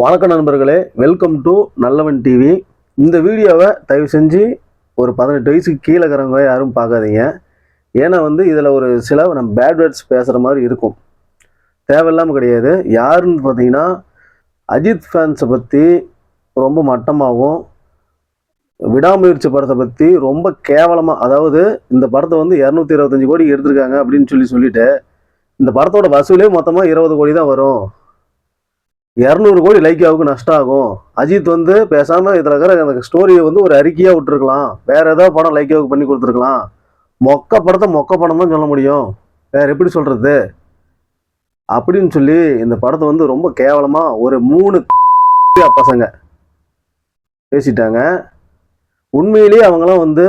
வணக்கம் நண்பர்களே welcome to நல்லவன் டிவி இந்த வீடியோவை தயவு செஞ்சு ஒரு பதினெட்டு வயசுக்கு கீழே இருக்கிறவங்க யாரும் பார்க்காதீங்க. ஏன்னா வந்து இதில் ஒரு சில நம்ம பேட் வேர்ட்ஸ் பேசுகிற மாதிரி இருக்கும். தேவையில்லாமல் கிடையாது. யாருன்னு பார்த்தீங்கன்னா அஜித் ஃபேன்ஸை பற்றி ரொம்ப மட்டமாகவும் விடாமுயற்சி படத்தை பற்றி ரொம்ப கேவலமாக அதாவது இந்த படத்தை வந்து இரநூத்தி இருபத்தஞ்சு கோடி எடுத்திருக்காங்க அப்படின்னு சொல்லி சொல்லிட்டு இந்த படத்தோட வசூலே மொத்தமாக இருபது கோடி தான் வரும். இரநூறு கோடி லைக்காவுக்கு நஷ்டம் ஆகும் அஜித் வந்து பேசாமல் இதில் இருக்கிற அந்த ஸ்டோரியை வந்து ஒரு அறிக்கையாக விட்டுருக்கலாம். வேற ஏதாவது படம் லைக்காவுக்கு பண்ணி கொடுத்துருக்கலாம். மொக்க படத்தை மொக்க படம் தான் சொல்ல முடியும். வேற எப்படி சொல்கிறது அப்படின்னு சொல்லி இந்த படத்தை வந்து ரொம்ப கேவலமாக ஒரு மூணு பசங்க பேசிட்டாங்க. உண்மையிலேயே அவங்களாம் வந்து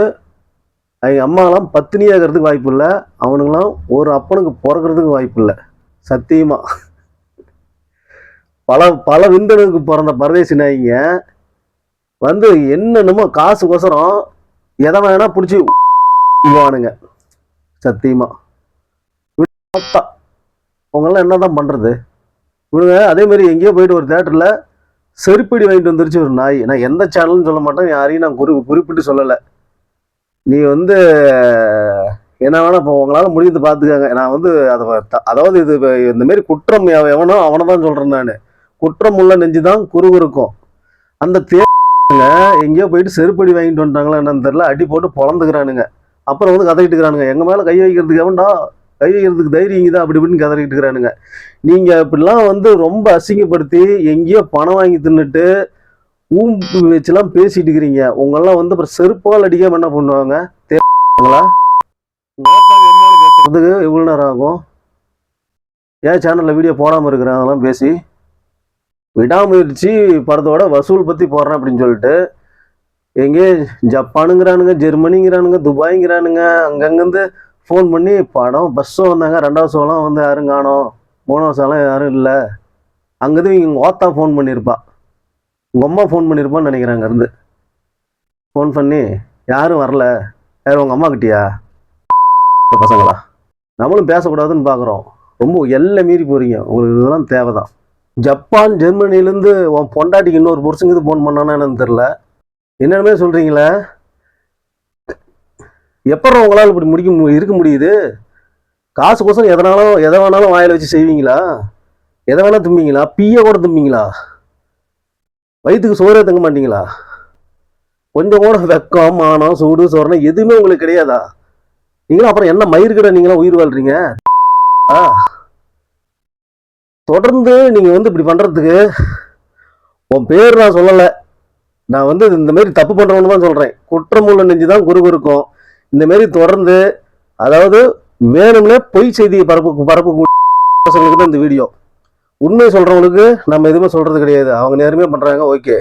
அவங்க அம்மாலாம் பத்தினியாகிறதுக்கு வாய்ப்பு இல்லை. அவனுங்களாம் ஒரு அப்பனுக்கு பிறக்கிறதுக்கு வாய்ப்பு இல்லை. சத்தியமாக பல பல விந்தனுக்கு பிறந்த பரதேசி நாய்ங்க வந்து என்னென்னமோ காசுக்கோசரம் எதை வேணா பிடிச்சி வானுங்க சத்தியமா. அவங்களாம் என்ன தான் பண்ணுறது இவனுங்க அதேமாரி எங்கேயோ போயிட்டு ஒரு தேட்டரில் செருப்பிடி வாங்கிட்டு வந்துருச்சு ஒரு நாய். நான் எந்த சேனல்னு சொல்ல மாட்டேன். யாரையும் நான் குறி குறிப்பிட்டு சொல்லலை. நீ வந்து என்ன வேணால் இப்போ உங்களால் முடியுது பார்த்துக்கங்க. நான் வந்து அதை அதாவது இது இந்தமாரி குற்றம் எவனோ அவனை தான் சொல்கிறேன் நான். குற்றம் உள்ள நெஞ்சு தான் குறுகுறுக்கும் அந்த தே எங்கேயோ போயிட்டு செருப்படி வாங்கிட்டு வந்துட்டாங்களா என்னன்னு தெரியல. அடி போட்டு பொழந்துக்கிறானுங்க. அப்புறம் வந்து கதறிட்டுக்கிறானுங்க. எங்கள் மேலே கை வைக்கிறதுக்கு எவன்டா? கை வைக்கிறதுக்கு தைரியம் தான் அப்படி இப்படின்னு கதறிட்டு இருக்கிறானுங்க நீங்கள் இப்படிலாம் வந்து ரொம்ப அசிங்கப்படுத்தி எங்கேயோ பணம் வாங்கி தின்னுட்டு ஊம்பு வச்சுலாம் பேசிட்டு இருக்கிறீங்க. உங்களெல்லாம் வந்து அப்புறம் செருப்பால் அடிக்காம என்ன பண்ணுவாங்க? தேங்களா பேசுறதுக்கு எவ்வளோ நேரம் ஆகும். ஏன் சேனலில் வீடியோ போடாமல் இருக்கிறேன்? அதெல்லாம் பேசி. விடாமுயற்சி படத்தோட வசூல் பற்றி போடுறேன் அப்படின்னு சொல்லிட்டு எங்கே ஜப்பானுங்கிறானுங்க ஜெர்மனிங்கிறானுங்க துபாய்ங்கிறானுங்க அங்கங்கேருந்து ஃபோன் பண்ணி படம் பஸ் ஷோ வந்தாங்க ரெண்டாவது ஷோலாம் வந்து யாரும் காணோம் மூணாவது ஷோலாம் யாரும் இல்லை. அங்கேருந்து இங்கே ஓத்தா ஃபோன் பண்ணியிருப்பா. உங்கள் அம்மா ஃபோன் பண்ணியிருப்பான்னு நினைக்கிறாங்க அங்கேருந்து ஃபோன் பண்ணி யாரும் வரல. யார் உங்கள் அம்மா கிட்டியா? பசங்களா? நம்மளும் பேசக்கூடாதுன்னு பார்க்குறோம் ரொம்ப எல்லை மீறி போகிறீங்க உங்களுக்கு இதெல்லாம் தேவை தான் ஜப்பான் ஜெர்மனிலேருந்து உன் பொண்டாட்டிக்கு இன்னொரு புருஷங்க ஃபோன் பண்ணானா என்னன்னு தெரில என்னென்னமே சொல்கிறீங்களே எப்போ உங்களால் இப்படி முடிக்க மு- இருக்க முடியுது? காசு கோசம் எதனாலும் எதை வேணாலும் வாயில் வச்சு செய்வீங்களா? எதை வேணால் தும்பிங்களா? பீயை கூட தும்பிங்களா? வயிற்றுக்கு சோறே தங்க மாட்டீங்களா? கொஞ்சம் கூட வெக்கம் மானம் சூடு சோரணம் எதுவுமே உங்களுக்கு கிடையாதா? நீங்களும் அப்புறம் என்ன மயிர் கடை நீங்களாம் உயிர் வாழ்றீங்க? ஆ. தொடர்ந்து நீங்கள் வந்து இப்படி பண்ணுறதுக்கு உன் பேர் நான் சொல்லலை. நான் வந்து இந்த மாதிரி தப்பு பண்ணுறவனு தான் சொல்கிறேன் குற்றமுள்ள நெஞ்சு தான் குறுகுறுக்கும் இருக்கும் இந்தமாரி தொடர்ந்து அதாவது வேணும்னே பொய் செய்தியை பரப்பு பரப்பு பசங்களுக்கு தான் இந்த வீடியோ. உண்மை சொல்கிறவங்களுக்கு நம்ம எதுவுமே சொல்கிறது கிடையாது. அவங்க நேருமே பண்ணுறாங்க ஓகே.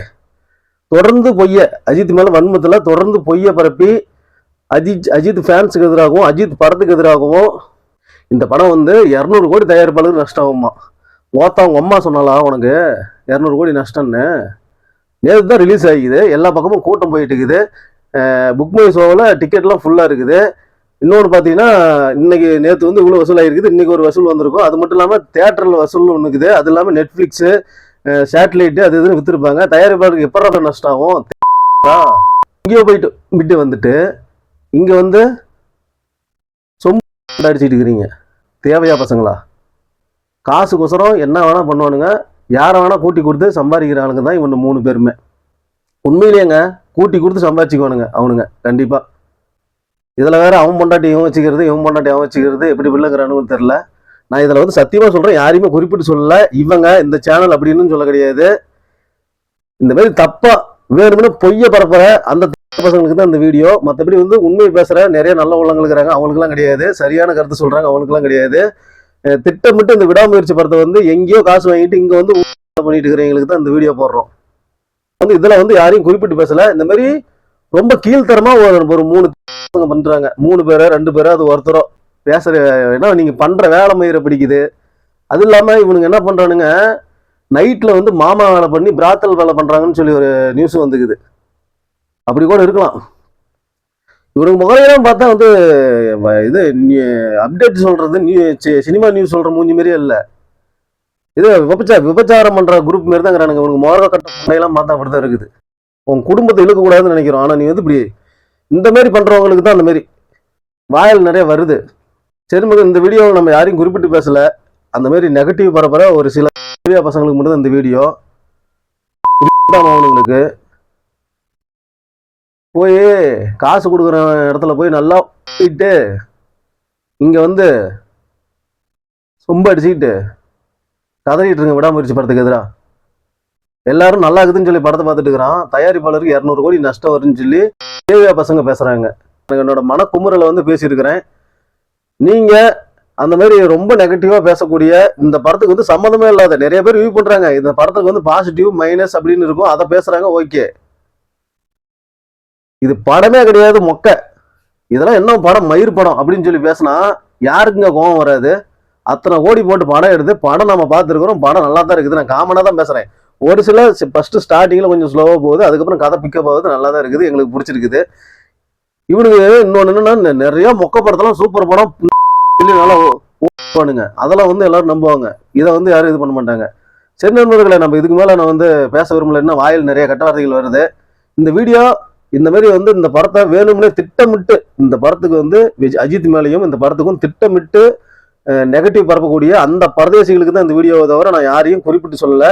தொடர்ந்து பொய்ய அஜித் மேலே வன்மத்தில் தொடர்ந்து பொய்ய பரப்பி அஜித் அஜித் ஃபேன்ஸுக்கு எதிராகவும் அஜித் படத்துக்கு எதிராகவும் இந்த படம் வந்து இரநூறு கோடி தயாரிப்பாளருக்கு நஷ்டம் ஆகுமா ஓத்தா அவங்க அம்மா சொன்னாலா உனக்கு? இரநூறு கோடி நஷ்டம்னு. நேற்று தான் ரிலீஸ் ஆகிக்குது. எல்லா பக்கமும் கூட்டம் போயிட்டு இருக்குது புக் மை ஷோவில் டிக்கெட்லாம் ஃபுல்லாக இருக்குது. இன்னொன்று பார்த்தீங்கன்னா இன்னைக்கு நேற்று வந்து இவ்வளோ வசூல் ஆகிருக்குது. இன்றைக்கி ஒரு வசூல் வந்திருக்கும். அது மட்டும் இல்லாமல் தேட்டரில் வசூல் ஒன்று இருக்குது. அது இல்லாமல் நெட்ஃப்ளிக்ஸு சேட்டலைட்டு அது இதுன்னு விற்றுருப்பாங்க தயாரிப்பாளருக்கு எப்போ நஷ்டம் ஆகும் இங்கேயோ போயிட்டு விட்டு வந்துட்டு இங்கே வந்து சொம்பு அடிச்சுட்டு இருக்கிறீங்க. தேவையா பசங்களா? காசுக்கோசரம் என்ன வேணால் பண்ணுவானுங்க யாரை வேணால் கூட்டி கொடுத்து சம்பாதிக்கிற ஆளுங்க தான் இவனு மூணு பேருமே. உண்மையிலேங்க கூட்டி கொடுத்து சம்பாதிச்சுக்குவானுங்க அவனுங்க கண்டிப்பாக இதில் வேறு அவன் பொண்டாட்டி இவன் வச்சுக்கிறது இவன் பொண்டாட்டி அவன் வச்சுக்கிறது எப்படி பிள்ளைங்கிறானுன்னு தெரில நான் இதில் வந்து சத்தியமாக சொல்கிறேன் யாரையுமே குறிப்பிட்டு சொல்லல. இவங்க இந்த சேனல் அப்படின்னு சொல்ல கிடையாது. இந்த மாதிரி தப்பா வேணும்னு பொய்ய பரப்புற அந்த பசங்களுக்கு தான் இந்த வீடியோ. மற்றபடி வந்து உண்மை பேசுகிற நிறைய நல்ல உள்ளங்களுக்கிறாங்க அவங்களுக்குலாம் கிடையாது. சரியான கருத்து சொல்கிறாங்க அவங்களுக்குலாம் கிடையாது. திட்டமிட்டு இந்த விடாமுயற்சி படத்தை வந்து எங்கேயோ காசு வாங்கிட்டு இங்கே வந்து பண்ணிட்டு இருக்கிறவங்களுக்கு தான் இந்த வீடியோ போடுறோம். வந்து இதில் வந்து யாரையும் குறிப்பிட்டு பேசலை. இந்த மாதிரி ரொம்ப கீழ்த்தரமாக ஒரு ஒரு மூணு பண்ணுறாங்க மூணு பேரோ ரெண்டு பேரோ அது ஒருத்தரோ பேசுற ஏன்னா நீங்கள் பண்ணுற வேலை மயிரை பிடிக்குது. அது இல்லாமல் இவனுங்க என்ன பண்ணுறானுங்க நைட்டில் வந்து மாமா வேலை பண்ணி பிராத்தல் வேலை பண்ணுறாங்கன்னு சொல்லி ஒரு நியூஸ் வந்துக்குது. அப்படி கூட இருக்கலாம். இவனுக்கு முகலையெல்லாம் பார்த்தா வந்து வ- இது அப்டேட் சொல்றது நியூ சினிமா நியூஸ் சொல்ற மூஞ்சி மாதிரியே இல்லை. இது விபச்சா விபச்சாரம் பண்ற குரூப் மாரி தான் இருக்கிறானுங்க உனக்கு முகர கட்ட முறையெல்லாம் பார்த்தா அப்படிதான் இருக்குது. உன் குடும்பத்தை இழுக்கக்கூடாதுன்னு நினைக்கிறோம். ஆனா நீ வந்து இப்படி இந்த மாதிரி பண்றவங்களுக்கு தான் அந்த மாதிரி வாயில் நிறைய வருது. சரி மகன் இந்த வீடியோ நம்ம யாரையும் குறிப்பிட்டு பேசல. அந்த மாதிரி நெகட்டிவ் பரப்புற ஒரு சில பெரிய பசங்களுக்கு மட்டும் இந்த வீடியோ அவனுங்களுக்கு போய் காசு கொடுக்குற இடத்துல போய் நல்லா போயிட்டு இங்கே வந்து சொம்ப அடிச்சுக்கிட்டு கதறிட்டு இருங்க விடாமுயற்சி படத்துக்கு எதிராக எல்லாரும் நல்லா இருக்குதுன்னு சொல்லி படத்தை பார்த்துட்டு இருக்கிறான். தயாரிப்பாளருக்கு இரநூறு கோடி நஷ்டம் வரும்னு சொல்லி தேவையா பசங்க பேசுகிறாங்க எனக்கு என்னோட மனக்குமுறலை வந்து பேசியிருக்கிறேன். நீங்கள் அந்த மாதிரி ரொம்ப நெகட்டிவாக பேசக்கூடிய இந்த படத்துக்கு வந்து சம்மந்தமே இல்லாத நிறைய பேர் வியூ பண்ணுறாங்க இந்த படத்துக்கு வந்து பாசிட்டிவ் மைனஸ் அப்படின்னு இருக்கும். அதை பேசுகிறாங்க ஓகே இது படமே கிடையாது மொக்க. இதெல்லாம் என்ன படம்? மயிர் படம் அப்படின்னு சொல்லி பேசினா யாருக்குங்க கோவம் வராது? அத்தனை கோடி போட்டு படம் எடுத்து படம் நம்ம பார்த்துருக்குறோம். படம் நல்லா தான் இருக்குது. நான் காமனாக தான் பேசுகிறேன் ஒரு சில ஃபஸ்ட்டு ஸ்டார்டிங்கில் கொஞ்சம் ஸ்லோவாக போகுது. அதுக்கப்புறம் கதை பிக்கப் ஆகுது. நல்லா தான் இருக்குது. எங்களுக்கு பிடிச்சிருக்குது. இவனுக்கு இன்னொன்று என்னன்னா நிறையா மொக்க படத்தெல்லாம் சூப்பர் படம். சொல்லி நல்லா அதெல்லாம் வந்து எல்லாரும் நம்புவாங்க. இதை வந்து யாரும் இது பண்ண மாட்டாங்க. சரி நண்பர்களே நம்ம இதுக்கு மேலே நான் வந்து பேச விரும்பல. என்ன வாயில் நிறைய கட்ட வார்த்தைகள் வருது. இந்த வீடியோ இந்த மாதிரி வந்து இந்த படத்தை வேணும்னே திட்டமிட்டு இந்த படத்துக்கு வந்து விஜய் அஜித் மேலேயும் இந்த படத்துக்கும் திட்டமிட்டு நெகட்டிவ் பரப்பக்கூடிய அந்த பரதேசிகளுக்கு தான் இந்த வீடியோவை தவிர நான் யாரையும் குறிப்பிட்டு சொல்லலை.